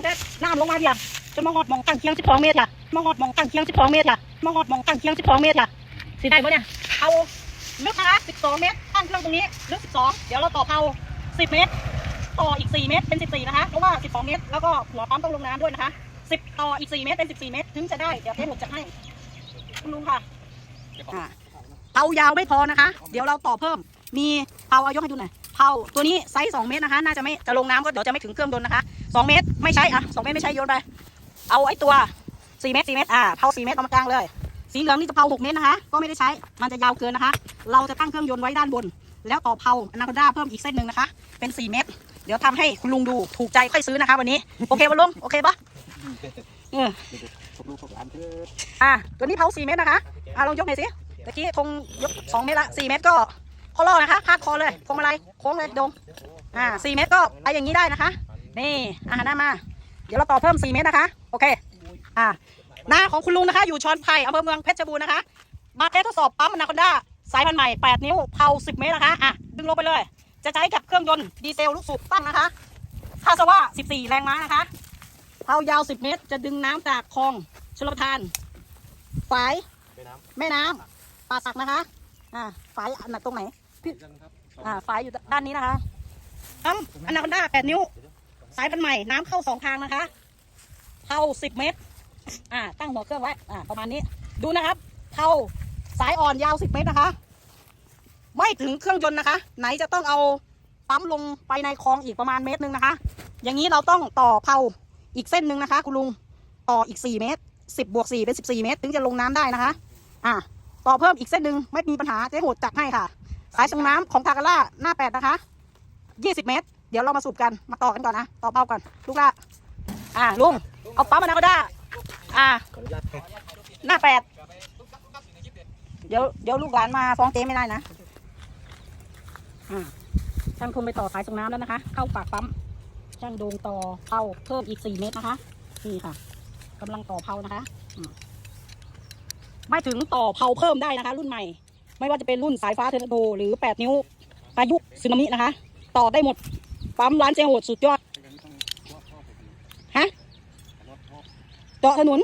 งแต่น้ำลงมาเดียวจะมาหอดมองตั้งเคียง12เมตรล่ะมาหอดมองตั้งเคียง12เมตรล่ะมาหอดมองตั้งเคียง12เมตรล่ะสิได้ปะเนี่ยเอาลึกนะคะ12เมตรตั้งเครื่องตรงนี้ลึก12เดี๋ยวเราต่อเผา10เมตร ต่ออีก4เมตรเป็น14นะคะเพราะว่า12เมตรแล้วก็หัวปั๊มต้องลงน้ำด้วยนะคะ10ต่ออีก4เมตรเป็น14เมตร ถึงจะได้เดี๋ยวเทปหมดจะให้คุณลุงค่ะเผายาวไม่พอนะคะ เดี๋ยวเราต่อเพิ่ม มีเผาเอายกให้ดูหน่อยเผาตัวนี้ไซส์2เมตรนะคะ น่าจะไม่จะลงน้ำก็เดี๋ยวจะไม่ถึงเครื่องยนนะคะ 2เมตรไม่ใช่อะ2เมตรไม่ใช่โยนไป เอาไอ้ตัว4เมตร4เมตรอ่าเผา4เมตรเอามากลางเลย สีเหลืองนี่จะเผา6เมตรนะคะ ก็ไม่ได้ใช้ มันจะยาวเกินนะคะ เราจะตั้งเครื่องยนต์ไว้ด้านบน แล้วต่อเผาอนาคอนด้าเพิ่มอีกเส้นหนึ่งนะคะ เป็น4เมตร เดี๋ยวทำให้คุณลุงดูถูกใจค่อยซื้อนะคะ วันนี้ โอเคป่ะลุงโอเคปะเออผมรู้ผมอ่านเถอะอะตัวนี้เผา4เมตรนะคะ อะลองยกหน่อยสิตะกี้คงยก2เมตรละ4เมตรก็คอล่อนะคะพาดคอเลยพวงมาลัยโค้งเลยดงอ่า4เมตรก็ไปอย่างนี้ได้นะคะ นี่อะหันหน้ามา เดี๋ยวเราต่อเพิ่ม4เมตรนะคะ โอเค อ่าหน้าของคุณลุงนะคะ อยู่ชอนไผ่อำเภอเมืองเพชรบูรณ์นะคะ มาเทสทดสอบปั๊มนาคอนด้าสายพันธุ์ใหม่ 8 นิ้วเผา10 เมตรนะคะ อะ ดึงลงไปเลย จะใช้กับเครื่องยนต์ดีเซลลูกสูบตั้งนะคะคาสว่า 14 แรงม้านะคะเผายาว 10 เมตร จะดึงน้ำจากคลองชลประทาน ฝายแม่น้ำป่าสักนะคะ อ่าฝายอันไหนตรงไหนพี่อ่าฝายอยู่ด้านนี้นะคะน้ำอนาคอนด้า8 นิ้วายพันธุ์ใหม่น้ำเข้าสองทางนะคะเผา10เมตร อ่า ตั้งหัวเครื่องไว้ อ่า ประมาณนี้ ดูนะครับเผาสายอ่อนยาว10เมตรนะคะ ไม่ถึงเครื่องยนต์นะคะ ไหนจะต้องเอาปั๊มลงไปในคลองอีกประมาณเมตรหนึ่งนะคะ อย่างนี้เราต้องต่อเผาอีกเส้นหนึ่งนะคะ คุณลุง ต่ออีก4เมตร10บบวก4เป็น14เมตร ถึงจะลงน้ำได้นะคะ อ่า ต่อเพิ่มอีกเส้นหนึ่งไม่มีปัญหาเจ๊โหดจัดให้ค่ะ สายส่งน้ำของทาการ่าหน้า8นะคะ20เมตร เดี๋ยวเรามาสูบกันมาต่อกันก่อนนะต่อเผาก่อนลูกละอ่าลุงเอาปั๊มมานะก็ได้อ่าหน้าแปดเดี๋ยวเดี๋ยวลูกหลานมาฟ้องเจ๊ไม่ได้นะอ่าช่างคงไปต่อสายส่งน้ำแล้วนะคะ เข้าปากปั๊มช่างโดงต่อเผาเพิ่มอีกสี่เมตรนะคะนี่ค่ะกำลังต่อเผานะคะไม่ถึงต่อเผาเพิ่มได้นะคะ รุ่นใหม่ ไม่ว่าจะเป็นรุ่นสายฟ้าเทอร์โบหรือแปดนิ้วพายุสึนามินะคะ ต่อได้หมด ปั๊มร้านเจโหดสุดยอด ฮะเจาะถนน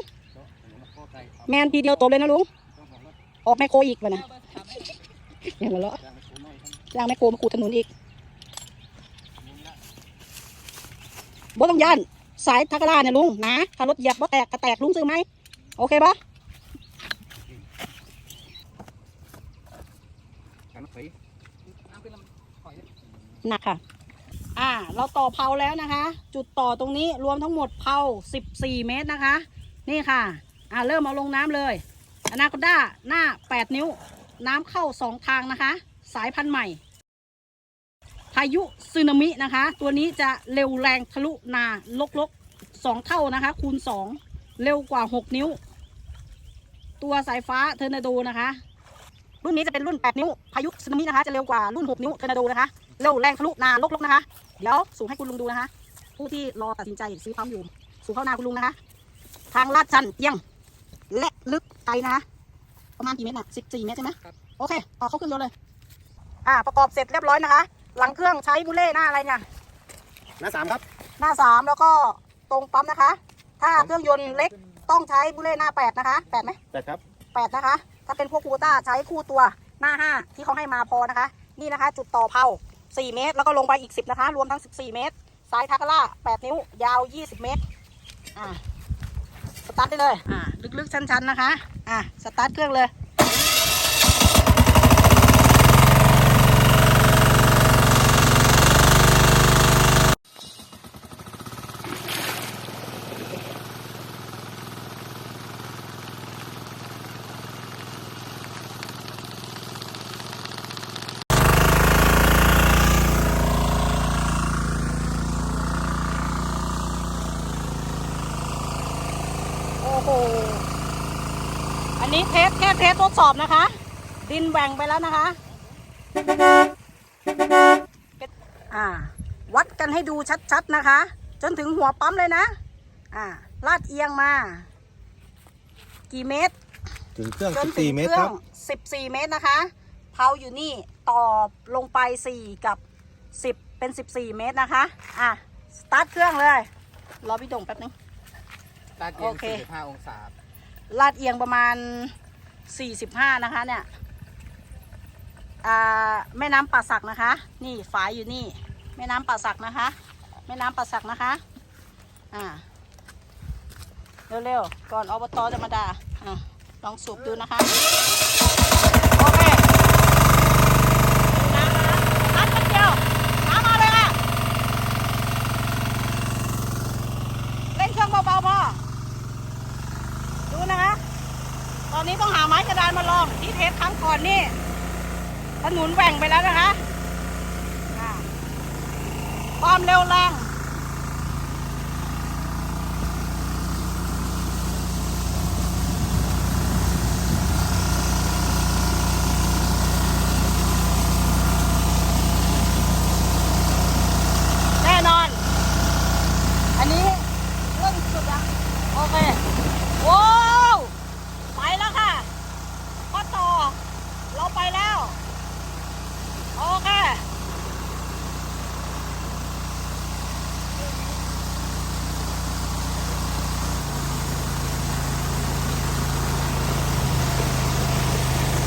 แมนทีเดียวจบเลยนะลุง ออกแมคโครอีกวะนะอย่างหัวเราะจ้างแมคโครมาขูดถนนอีกบ่ต้องย่านสายทักกะลาเนี่ยลุงนะถ้ารถเหยียบบ่แตกกระแตกลุงซื้อไหม โอเคปะการรถไฟหนักค่ะ อ่า เราต่อเผาแล้วนะคะ จุดต่อตรงนี้รวมทั้งหมดเผา14 เมตรนะคะ นี่ค่ะ อ่าเริ่มเอาลงน้ำเลยอนาคอนด้าหน้า 8 นิ้ว น้ำเข้า 2 ทางนะคะ สายพันธุ์ใหม่ พายุสึนามินะคะ ตัวนี้จะเร็วแรงทะลุนาลกลกสองเท่านะคะ คูณ 2 เร็วกว่า 6 นิ้ว ตัวสายฟ้าเทอร์นาโดนะคะ รุ่นนี้จะเป็นรุ่น 8 นิ้ว พายุสึนามินะคะ จะเร็วกว่ารุ่น 6 นิ้วเทอร์นาโดนะคะ เร็วแรงทะลุนาลกลกนะคะ เดี๋ยวสูงให้คุณลุงดูนะคะ ผู้ที่รอตัดสินใจซื้อปั๊มอยู่ สู่เข้านาคุณลุงนะคะ ทางลาดชันเอียง และลึกไกลนะคะ ประมาณกี่เมตรน่ะสิบสี่เมตรใช่ไหมโอเคต่อเข้าเครื่องยนต์เลย อ่า ประกอบเสร็จเรียบร้อยนะคะ หลังเครื่องใช้บุเล่หน้าอะไรเนี่ย หน้าสามครับ หน้าสามแล้วก็ตรงปั๊มนะคะ ถ้าเครื่องยนต์เล็กต้องใช้บุเล่หน้าแปดนะคะแปดไหมแต่ครับแปดนะคะ ถ้าเป็นพวกคูต้าใช้คู่ตัวหน้าห้าที่เขาให้มาพอนะคะ นี่นะคะ จุดต่อเผาสี่เมตร แล้วก็ลงไปอีกสิบนะคะ รวมทั้งสิบสี่เมตรสายทากาล่าแปดนิ้วยาวยี่สิบเมตรอ่าสตาร์ทได้เลยอ่าลึกๆ ชันๆ นะคะอ่าสตาร์ทเครื่องเลย เทสแค่เทสทดสอบนะคะ ดินแหว่งไปแล้วนะคะเป็นอ่า วัดกันให้ดูชัดๆนะคะ จนถึงหัวปั๊มเลยนะ อ่า ลาดเอียงมา กี่เมตร ถึงเครื่องจนถึง14เมตเครรื่คอรังบ 14 เมตรนะคะเผาอยู่นี่ต่อลงไป 4 กับ 10 เป็น 14 เมตรนะคะ อะ สตาร์ทเครื่องเลย รอพี่โด่งแป๊บนึง ลาดเอียงโอเค 45 องศาลาดเอียงประมาณ 45นะคะเนี่ยแม่น้ำป่าสักนะคะ นี่ฝายอยู่นี่ แม่น้ำป่าสักนะคะ แม่น้ำป่าสักนะคะ อ่า เร็วๆ ก่อนอบตจะมาด่าอะลองสูบดูนะคะโอเคน้ำนะคะน้ำแป๊บเดียวน้ำมาเลยค่ะเล่นเครื่องเบาๆพอดูนะคะ อนนี้ต้องหาไม้กระดานมาลองที่เทสครั้งก่อนนี่ถนนแหว่งไปแล้วนะคะความเร็วแรง แน่นอน อันนี้เรื่องสุดอะโอเค โว้วไปแล้วค่ะข้อต่อ เราไปแล้ว โอเค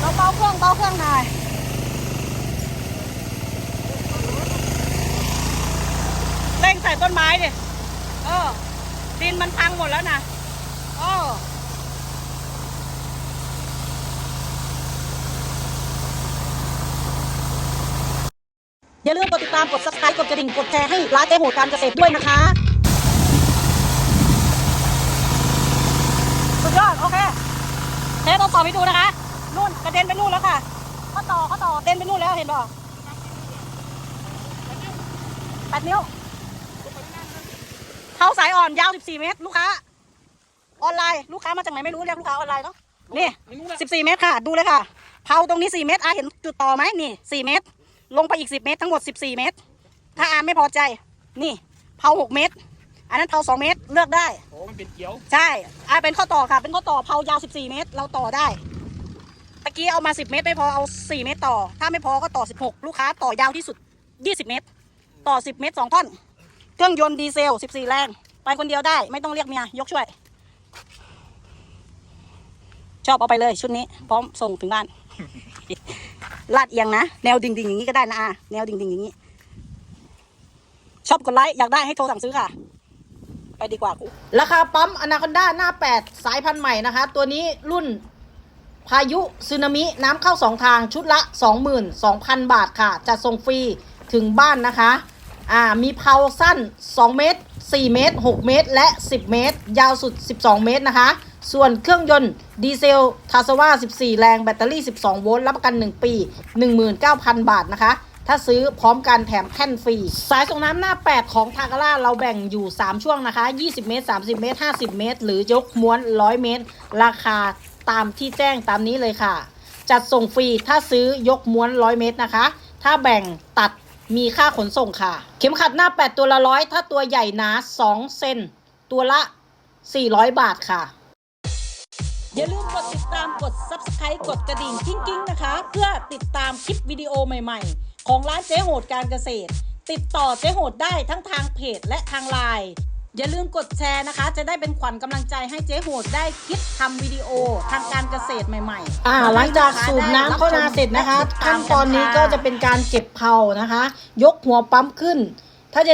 เราเบาเครื่องเบาเครื่องหน่อยเร่งใส่ต้นไม้ดิเออดินมันพังหมดแล้วนะเออ อย่าลืมกดติดตามกด subscribe กดกระดิ่งกดแชร์ให้ร้านเจ๊โหดการเกษตรด้วยนะคะสุดยอดโอเคเทสทดสอบให้ดูนะคะนู่นกระเด็นไปนู่นแล้วค่ะข้อต่อข้อต่อเด็นไปนู่นแล้วเห็นป่ะแปดนิ้วเท้าสายอ่อนยาว 14 เมตร ลูกค้า ออนไลน์ลูกค้ามาจากไหนไม่รู้เรียกลูกค้าออนไลน์เนาะนี่ 14 เมตรค่ะ ดูเลยค่ะเผาตรงนี้ 4 เมตรอาเห็นจุดต่อไหมนี่ 4 เมตร ลงไปอีก10เมตรทั้งหมด14เมตร ถ้าอาไม่พอใจ นี่เผา6เมตร อันนั้นเผา2เมตรเลือกได้ โอ้มันเป็นเกี๊ยว ใช่อาเป็นข้อต่อค่ะ เป็นข้อต่อเผายาว14เมตร เราต่อได้ ตะกี้เอามา10เมตรไม่พอเอา4เมตรต่อ ถ้าไม่พอก็ต่อ16ลูกค้าต่อยาวที่สุด20เมตร ต่อ10เมตร2ท่อน เครื่องยนต์ดีเซล14แรง ไปคนเดียวได้ ไม่ต้องเรียกเมียยกช่วย ชอบเอาไปเลยชุดนี้ พร้อมส่งถึงบ้าน ลาดเอียงนะแนวดิ่งๆอย่างนี้ก็ได้นะอาแนวดิ่งๆอย่างนี้ ชอบกดไลค์อยากได้ให้โทรสั่งซื้อค่ะ ไปดีกว่ากูราคาปั๊มอนาคอนด้าหน้า8สายพันธุ์ใหม่นะคะ ตัวนี้รุ่นพายุซึนามิน้ำเข้า2ทางชุดละ 22,000 บาทค่ะ จะส่งฟรีถึงบ้านนะคะ อ่า มีเพาสั้น 2 เมตร 4 เมตร 6 เมตร และ 10 เมตร ยาวสุด 12 เมตรนะคะ ส่วนเครื่องยนต์ ดีเซลทาสวา14 แรงแบตเตอรี่ 12 โวลต์ รับประกัน 1 ปี 19,000 บาทนะคะ ถ้าซื้อพร้อมกันแถมแท่นฟรี สายส่งน้ำหน้า 8 ของทาการ่าเราแบ่งอยู่ 3 ช่วงนะคะ 20 เมตร 30 เมตร 50 เมตร หรือยกม้วน 100 เมตร ราคาตามที่แจ้งตามนี้เลยค่ะ จัดส่งฟรี ถ้าซื้อยกม้วน 100 เมตรนะคะ ถ้าแบ่งตัดมีค่าขนส่งค่ะ เข็มขัดหน้า 8 ตัวละร้อยถ้าตัวใหญ่หนา2เซนตัวละ 400 บาทค่ะ อย่าลืมกดติดตามกด subscribe กดกระดิ่งกิ้งๆนะคะ เพื่อติดตามคลิปวิดีโอใหม่ๆ ของร้านเจ๊โหดการเกษตร ติดต่อเจ๊โหดได้ทั้งทางเพจและทางไลน์อย่าลืมกดแชร์นะคะ จะได้เป็นขวัญกำลังใจให้เจ๊โหดได้คิดทำวิดีโอทางการเกษตรใหม่ๆ อ่า หลังจากสูบน้ำเข้านาเสร็จนะคะ ขั้นตอนนี้ก็จะเป็นการเก็บเผานะคะ ยกหัวปั๊มขึ้น ถ้าจะ